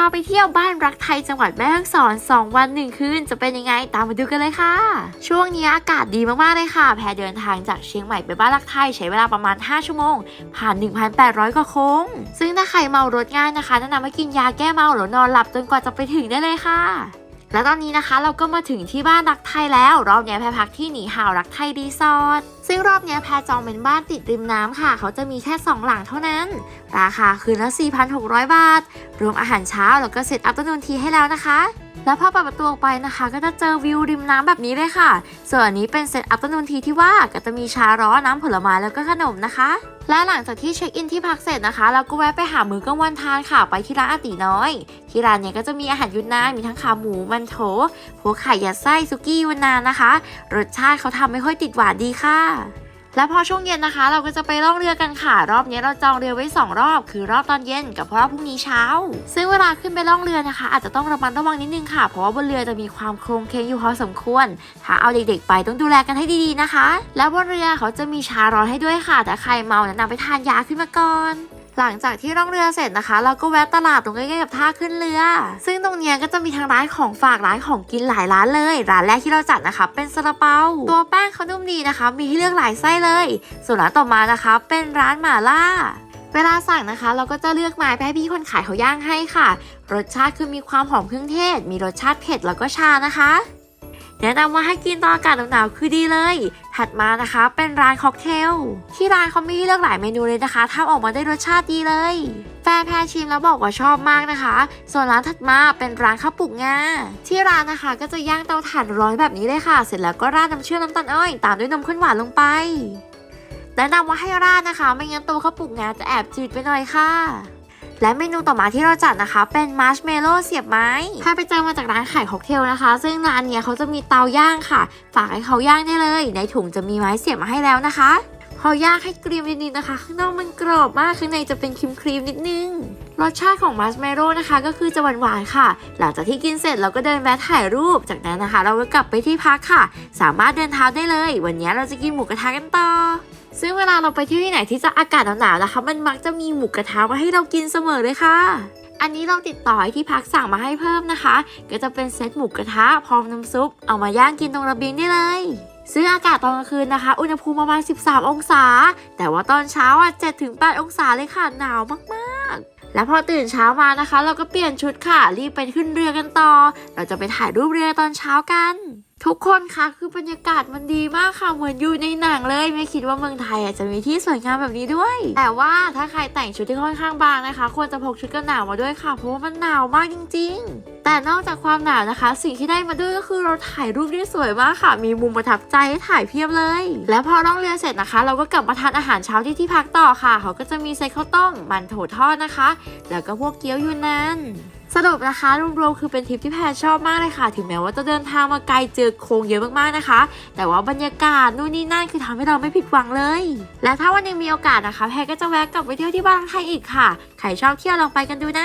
าไปเที่ยวบ้านรักไทยจังหวัดแม่ฮ่องสอน 2 วัน 1 คืน จะเป็นยังไงตามมาดูกันเลยค่ะ ช่วงนี้อากาศดีมากๆเลยค่ะ แพรเดินทางจากเชียงใหม่ไปบ้านรักไทยใช้เวลาประมาณ 5 ชั่วโมง ผ่าน 1,800 กว่าโค้ง ซึ่งถ้าใครเมารถง่ายนะคะแนะนำให้กินยาแก้เมาหรือนอนหลับจนกว่าจะไปถึงได้เลยค่ะ และตอนนี้นะคะเราก็มาถึงที่บ้านรักไทยแล้ว รอบนี้แพรพักที่หนีห่าวรักไทยรีสอร์ทซึ่งรอบนี้แพรจองเป็นบ้านติดริมน้ำค่ะ เขาจะมีแค่ 2 หลังเท่านั้น ราคาคืนละ 4,600 บาท รวมอาหารเช้าแล้วก็เซตอัพต้นนทีให้แล้วนะคะ แล้วพอเปิดประตูออกไปนะคะ ก็จะเจอวิวริมน้ำแบบนี้เลยค่ะ ส่วนอันนี้เป็นเซตอัพต้นนทีที่ว่าก็จะมีชาร้อนน้ำผลไม้แล้วก็ขนมนะคะ และหลังจากที่เช็คอินที่พักเสร็จนะคะ เราก็แวะไปหามื้อกลางวันทานค่ะ ไปที่ร้านอาติน้อย ที่ร้านเนี่ยก็จะมีอาหารยุนนานมีทั้งขาหมูมันโถพวไข่ยัดไส้ซุกี้ยุนนานนะคะ รสชาติเขาทำไม่ค่อยติดหวานดีค่ะ และพอช่วงเย็นนะคะ เราก็จะไปล่องเรือกันค่ะ รอบนี้เราจองเรือไว้ 2 รอบ คือรอบตอนเย็นกับรอบพรุ่งนี้เช้า ซึ่งเวลาขึ้นไปล่องเรือนะคะ อาจจะต้องระมัดระวังนิดนึงค่ะ เพราะว่าบนเรือจะมีความโครงเคงอยู่พอสมควร ถ้าเอาเด็กๆ ไปต้องดูแลกันให้ดีๆนะคะ แล้วบนเรือเขาจะมีชาร้อนให้ด้วยค่ะแต่ใครเมาแนะนำไปทานยาขึ้นมาก่อน หลังจากที่ร่องเรือเสร็จนะคะ เราก็แวะตลาดตรงใกล้ๆกับท่าขึ้นเรือ ซึ่งตรงนี้ก็จะมีทั้งร้านของฝากร้านของกินหลายร้านเลย ร้านแรกที่เราจัดนะคะ เป็นซาลาเปา ตัวแป้งเขานุ่มดีนะคะ มีให้เลือกหลายไส้เลย ส่วนร้านต่อมานะคะ เป็นร้านหม่าล่าเวลาสั่งนะคะ เราก็จะเลือกไม้ไปให้พี่คนขายเขาย่างให้ค่ะ รสชาติคือมีความหอมเครื่องเทศ มีรสชาติเผ็ดแล้วก็ชานะคะ แนะนำว่าให้กินตอนอากาศหนาวๆคือดีเลย ถัดมานะคะ เป็นร้านค็อกเทล ที่ร้านเขามีให้เลือกหลายเมนูเลยนะคะทำออกมาได้รสชาติดีเลย แฟนแพรชิมแล้วบอกว่าชอบมากนะคะ ส่วนร้านถัดมาเป็นร้านข้าวปลุกงา ที่ร้านนะคะก็จะย่างเตาถ่านร้อนแบบนี้เลยค่ะ เสร็จแล้วก็ราดน้ำเชื่อมน้ำตาลอ้อยตามด้วยนมข้นหวานลงไปแนะนำว่าให้ราดนะคะ ไม่งั้นตัวข้าวปลุกงาจะแอบจืดไปหน่อยค่ะ และเมนูต่อมาที่เราจัดนะคะ เป็นมาร์ชเมลโล่เสียบไม้ถ้าไปเจอมาจากร้านขายค็อกเทลนะคะ ซึ่งร้านเนี้ยเขาจะมีเตาย่างค่ะ ฝากให้เขาย่างได้เลย ในถุงจะมีไม้เสียบมาให้แล้วนะคะ พอย่างให้กรีมนิดๆนะคะ ข้างนอกมันกรอบมาก ข้างในจะเป็นครีมครีมนิดนึง รสชาติของมาร์ชเมลโล่นะคะ ก็คือจะหวานๆค่ะ หลังจากที่กินเสร็จเราก็เดินแวะถ่ายรูป จากนั้นนะคะ เราก็กลับไปที่พักค่ะ สามารถเดินเท้าได้เลย วันนี้เราจะกินหมูกระทะกันต่อ ซึ่งเวลาเราไปเที่ยวที่ไหนที่จะอากาศหนาวๆนะคะ มันมักจะมีหมูกระทะมาให้เรากินเสมอเลยค่ะ อันนี้เราติดต่อให้ที่พักสั่งมาให้เพิ่มนะคะ ก็จะเป็นเซตหมูกระทะพร้อมน้ำซุป เอามาย่างกินตรงระเบียงได้เลยซึ่งอากาศตอนกลางคืนนะคะ อุณหภูมิประมาณ 13 องศา แต่ว่าตอนเช้าอะ7-8 องศาเลยค่ะ หนาวมากๆ แล้วพอตื่นเช้ามานะคะ เราก็เปลี่ยนชุดค่ะ รีบไปขึ้นเรือกันต่อ เราจะไปถ่ายรูปเรือตอนเช้ากัน ทุกคนคะคือบรรยากาศมันดีมากค่ะเหมือนอยู่ในหนังเลย ไม่คิดว่าเมืองไทยอจะมีที่สวยงามแบบนี้ด้วย แต่ว่าถ้าใครแต่งชุดที่ค่อนข้างบางนะคะ ควรจะพกชุดกันหนาวมาด้วยค่ะ เพราะว่ามันหนาวมากจริง ๆ แต่นอกจากความหนาวนะคะ สิ่งที่ได้มาด้วยก็คือเราถ่ายรูปได้สวยมากค่ะ มีมุมประทับใจให้ถ่ายเพียบเลย แล้วพอล่องเรือเสร็จนะคะ เราก็กลับมาทานอาหารเช้าที่ที่พักต่อค่ะเขาก็จะมีเซตข้าวต้มมันโถทอดนะคะ แล้วก็พวกเกี๊ยวยูนนาน สรุปนะคะรวมๆคือเป็นทริปที่แพรชอบมากเลยค่ะ ถึงแม้ว่าจะเดินทางมาไกลเจอโค้งเยอะมากๆนะคะ แต่ว่าบรรยากาศนู่นนี่นั่นคือทำให้เราไม่ผิดหวังเลย และถ้าวันหนึงมีโอกาสนะคะ แพรก็จะแวะกลับไปเที่ยวที่บ้านไทยอีกค่ะ ใครชอบเที่ยวลองไปกันดูนะ